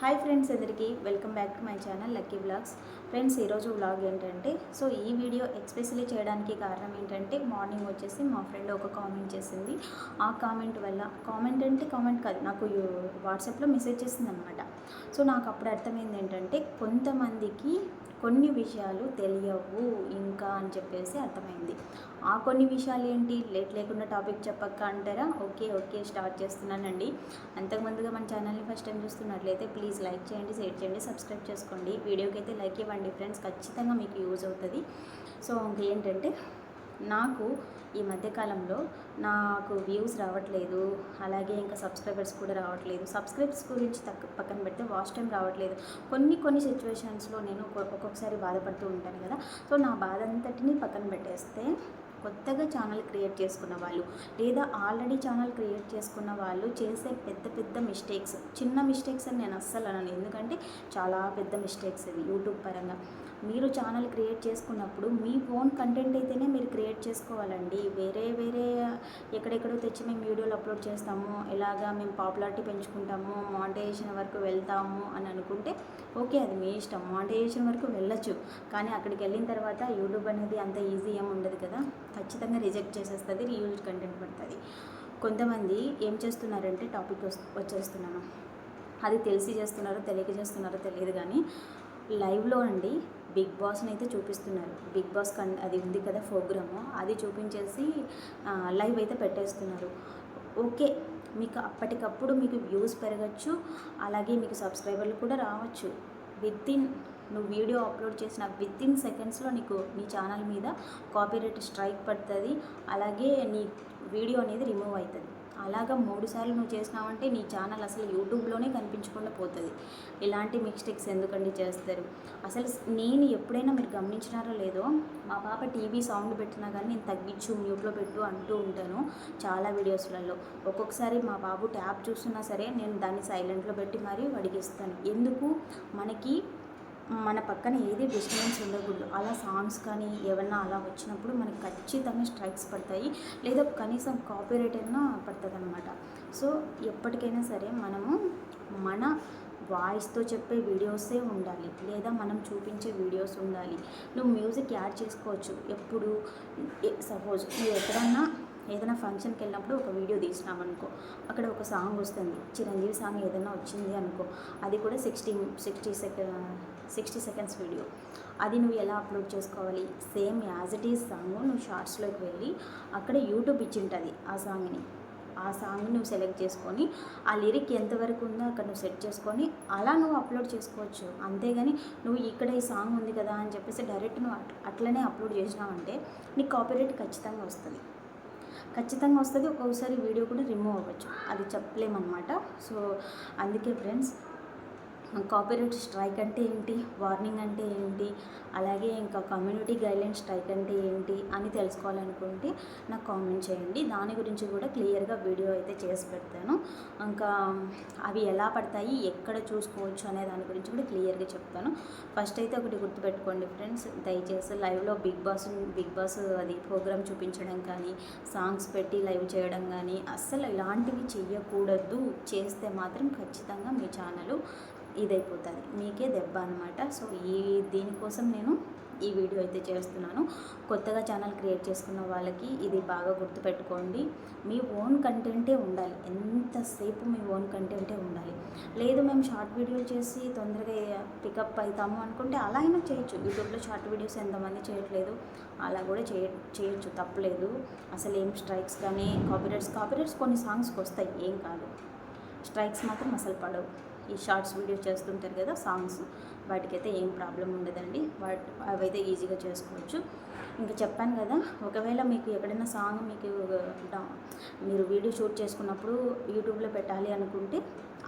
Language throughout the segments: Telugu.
హాయ్ ఫ్రెండ్స్ అందరికీ welcome back to my channel Lucky Blogs friends ఈరోజు వ్లాగ్ ఏంటంటే సో ఈ వీడియో ఎక్స్పెషలీ చేయడానికి కారణం ఏంటంటే మార్నింగ్ వచ్చేసి మా ఫ్రెండ్ ఒక కామెంట్ చేసింది. ఆ కామెంట్ వల్ల కామెంట్ అంటే కామెంట్ కాదు నాకు వాట్సాప్లో మెసేజ్ చేసింది అనమాట సో నాకు అప్పుడు అర్థమైంది ఏంటంటే కొంతమందికి కొన్ని విషయాలు తెలియవు ఇంకా అని చెప్పేసి అర్థమైంది. ఆ కొన్ని విషయాలు ఏంటి? లేట్ లేకుండా టాపిక్ చెప్పక్క అంటారా? ఓకే ఓకే స్టార్ట్ చేస్తున్నానండి. అంతకుముందుగా మన ఛానల్ని ఫస్ట్ టైం చూస్తున్నట్లయితే ప్లీజ్ లైక్ చేయండి షేర్ చేయండి సబ్స్క్రైబ్ చేసుకోండి. వీడియోకి అయితే లైక్ ఇవ్వండి ఫ్రెండ్స్. ఖచ్చితంగా మీకు యూజ్ అవుతుంది. సో ఇంకేంటంటే నాకు ఈ మధ్యకాలంలో నాకు వ్యూస్ రావట్లేదు అలాగే ఇంకా సబ్స్క్రైబర్స్ కూడా రావట్లేదు. సబ్స్క్రైబ్స్ గురించి తక్క పక్కన పెడితే వాచ్ టైం రావట్లేదు. కొన్ని కొన్ని సిచ్యువేషన్స్లో నేను ఒక్కొక్కసారి బాధపడుతూ ఉంటాను కదా. సో నా బాధ అంతటిని పక్కన పెట్టేస్తే కొత్తగా ఛానల్ క్రియేట్ చేసుకున్న వాళ్ళు లేదా ఆల్రెడీ ఛానల్ క్రియేట్ చేసుకున్న వాళ్ళు చేసే పెద్ద పెద్ద మిస్టేక్స్ చిన్న మిస్టేక్స్ అని నేను అస్సలు అనను. ఎందుకంటే చాలా పెద్ద మిస్టేక్స్ ఇవి యూట్యూబ్ పరంగా. మీరు ఛానల్ క్రియేట్ చేసుకున్నప్పుడు మీ ఓన్ కంటెంట్ అయితేనే మీరు క్రియేట్ చేసుకోవాలండి. వేరే వేరే ఎక్కడెక్కడో తెచ్చి మేము వీడియోలు అప్లోడ్ చేస్తాము. ఎలాగా మేము పాపులారిటీ పెంచుకుంటాము మానిటైజేషన్ వరకు వెళ్తాము అని అనుకుంటే ఓకే అది మీ ఇష్టం. మానిటైజేషన్ వరకు వెళ్ళచ్చు. కానీ అక్కడికి వెళ్ళిన తర్వాత యూట్యూబ్ అనేది అంత ఈజీ ఏమి ఉండదు కదా. ఖచ్చితంగా రిజెక్ట్ చేసేస్తుంది రీయూజ్ కంటెంట్ పడుతుంది. కొంతమంది ఏం చేస్తున్నారంటే టాపిక్ వచ్చేస్తున్నాను. అది తెలిసి చేస్తున్నారో తెలియక చేస్తున్నారో తెలియదు కానీ లైవ్లో అండి బిగ్ బాస్ని అయితే చూపిస్తున్నారు. బిగ్ బాస్ కన్ అది ఉంది కదా ప్రోగ్రాము అది చూపించేసి లైవ్ అయితే పెట్టేస్తున్నారు. ఓకే మీకు అప్పటికప్పుడు మీకు వ్యూస్ పెరగచ్చు అలాగే మీకు సబ్స్క్రైబర్లు కూడా రావచ్చు. విత్ ఇన్ నువ్వు వీడియో అప్లోడ్ చేసిన విత్ ఇన్ సెకండ్స్లో నీకు నీ ఛానల్ మీద కాపీరైట్ స్ట్రైక్ పడుతుంది అలాగే నీ వీడియో అనేది రిమూవ్ అవుతుంది. అలాగా మూడు సార్లు నువ్వు చేసినావంటే నీ ఛానల్ అసలు యూట్యూబ్లోనే కనిపించకుండా పోతుంది. ఇలాంటి మిస్టేక్స్ ఎందుకండి చేస్తారు? అసలు నేను ఎప్పుడైనా మీరు గమనించినారో లేదో మా పాప టీవీ సౌండ్ పెట్టినా కానీ నేను తగ్గించు మ్యూట్లో పెట్టు అంటూ ఉంటాను చాలా వీడియోస్లలో. ఒక్కొక్కసారి మా బాబు ట్యాబ్ చూస్తున్నా సరే నేను దాన్ని సైలెంట్లో పెట్టి మరీ అడిగిస్తాను ఎందుకు? మనకి మన పక్కన ఏది డిస్టర్బెన్స్ ఉండకూడదు. అలా సాంగ్స్ కానీ ఏమన్నా అలా వచ్చినప్పుడు మనకి ఖచ్చితంగా స్ట్రైక్స్ పడతాయి. లేదా కనీసం కాపీరైట్ అయినా పడుతుంది అనమాట సో ఎప్పటికైనా సరే మనము మన వాయిస్తో చెప్పే వీడియోసే ఉండాలి. లేదా మనం చూపించే వీడియోస్ ఉండాలి. నువ్వు మ్యూజిక్ యాడ్ చేసుకోవచ్చు. ఎప్పుడు సపోజ్ నువ్వు ఎక్కడన్నా ఏదైనా ఫంక్షన్కి వెళ్ళినప్పుడు ఒక వీడియో తీసినామనుకో అక్కడ ఒక సాంగ్ వస్తుంది చిరంజీవి సాంగ్ ఏదైనా వచ్చింది అనుకో అది కూడా sixty sixty second sixty seconds video. అది నువ్వు ఎలా అప్లోడ్ చేసుకోవాలి? Same as it is song నువ్వు షార్ట్స్లోకి వెళ్ళి అక్కడ యూట్యూబ్ ఇచ్చింటుంది ఆ సాంగ్ని. ఆ సాంగ్ నువ్వు సెలెక్ట్ చేసుకొని ఆ లిరిక్ ఎంతవరకు ఉందో అక్కడ నువ్వు సెట్ చేసుకొని అలా నువ్వు అప్లోడ్ చేసుకోవచ్చు. అంతేగాని నువ్వు ఇక్కడ ఈ సాంగ్ ఉంది కదా అని చెప్పేసి డైరెక్ట్ నువ్వు అట్లనే అప్లోడ్ చేసినావంటే నీకు కాపీరైట్ ఖచ్చితంగా వస్తుంది. ఖచ్చితంగా వస్తుంది. ఒక్కొక్కసారి వీడియో కూడా రిమూవ్ అవ్వచ్చు. అది చెప్పలేమన్నమాట. సో అందుకే ఫ్రెండ్స్ కాపీరైట్ స్ట్రైక్ అంటే ఏంటి? వార్నింగ్ అంటే ఏంటి? అలాగే ఇంకా కమ్యూనిటీ గైడ్లైన్ స్ట్రైక్ అంటే ఏంటి? అని తెలుసుకోవాలనుకుంటే నాకు కామెంట్ చేయండి. దాని గురించి కూడా క్లియర్గా వీడియో అయితే చేసి పెడతాను. ఇంకా అవి ఎలా పడతాయి? ఎక్కడ చూసుకోవచ్చు? అనే దాని గురించి కూడా క్లియర్గా చెప్తాను. ఫస్ట్ అయితే ఒకటి గుర్తుపెట్టుకోండి ఫ్రెండ్స్. దయచేసి లైవ్లో బిగ్ బాస్ బిగ్ బాస్ అది ప్రోగ్రామ్ చూపించడం కానీ సాంగ్స్ పెట్టి లైవ్ చేయడం కానీ అస్సలు ఇలాంటివి చేయకూడదు చేస్తే మాత్రం ఖచ్చితంగా మీ ఛానల్ ఇదైపోతుంది. మీకే దెబ్బ అనమాట సో ఈ దీనికోసం నేను ఈ వీడియో అయితే చేస్తున్నాను. కొత్తగా ఛానల్ క్రియేట్ చేసుకున్న వాళ్ళకి ఇది బాగా గుర్తుపెట్టుకోండి. మీ ఓన్ కంటెంటే ఉండాలి. ఎంతసేపు మీ ఓన్ కంటెంటే ఉండాలి. లేదు మేము షార్ట్ వీడియోలు చేసి తొందరగా పికప్ అవుతాము అనుకుంటే అలా అయినా చేయొచ్చు. యూట్యూబ్లో షార్ట్ వీడియోస్ ఎంతమంది చేయట్లేదు? అలా కూడా చేయ చేయొచ్చు. తప్పలేదు. అసలు ఏం స్ట్రైక్స్ కానీ కాపీరైట్స్ కాపీరైట్స్ కొన్ని సాంగ్స్కి వస్తాయి. ఏం కాదు. స్ట్రైక్స్ మాత్రం అసలు పడవు. ఈ షార్ట్స్ వీడియో చేస్తుంటారు కదా సాంగ్స్. వాటికైతే ఏం ప్రాబ్లం ఉండదండి. వాటి అవైతే ఈజీగా చేసుకోవచ్చు. ఇంకా చెప్పాను కదా ఒకవేళ మీకు ఎక్కడైనా సాంగ్ మీకు మీరు వీడియో షూట్ చేసుకున్నప్పుడు యూట్యూబ్లో పెట్టాలి అనుకుంటే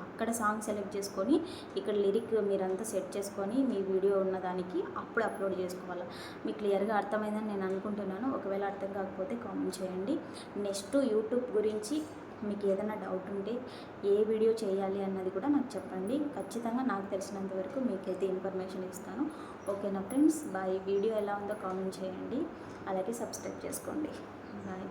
అక్కడ సాంగ్ సెలెక్ట్ చేసుకొని ఇక్కడ లిరిక్ మీరంతా సెట్ చేసుకొని మీ వీడియో ఉన్నదానికి అప్పుడు అప్లోడ్ చేసుకోవాలి. మీకు క్లియర్గా అర్థమైందని నేను అనుకుంటున్నాను. ఒకవేళ అర్థం కాకపోతే కామెంట్ చేయండి. నెక్స్ట్ యూట్యూబ్ గురించి మీకు ఏదైనా డౌట్ ఉంటే ఏ వీడియో చేయాలి అన్నది కూడా నాకు చెప్పండి. ఖచ్చితంగా నాకు తెలిసినంత వరకు మీకైతే ఇన్ఫర్మేషన్ ఇస్తాను. ఓకేనా ఫ్రెండ్స్ బాయ్ వీడియో ఎలా ఉందో కామెంట్ చేయండి. అలాగే సబ్స్క్రైబ్ చేసుకోండి. బాయ్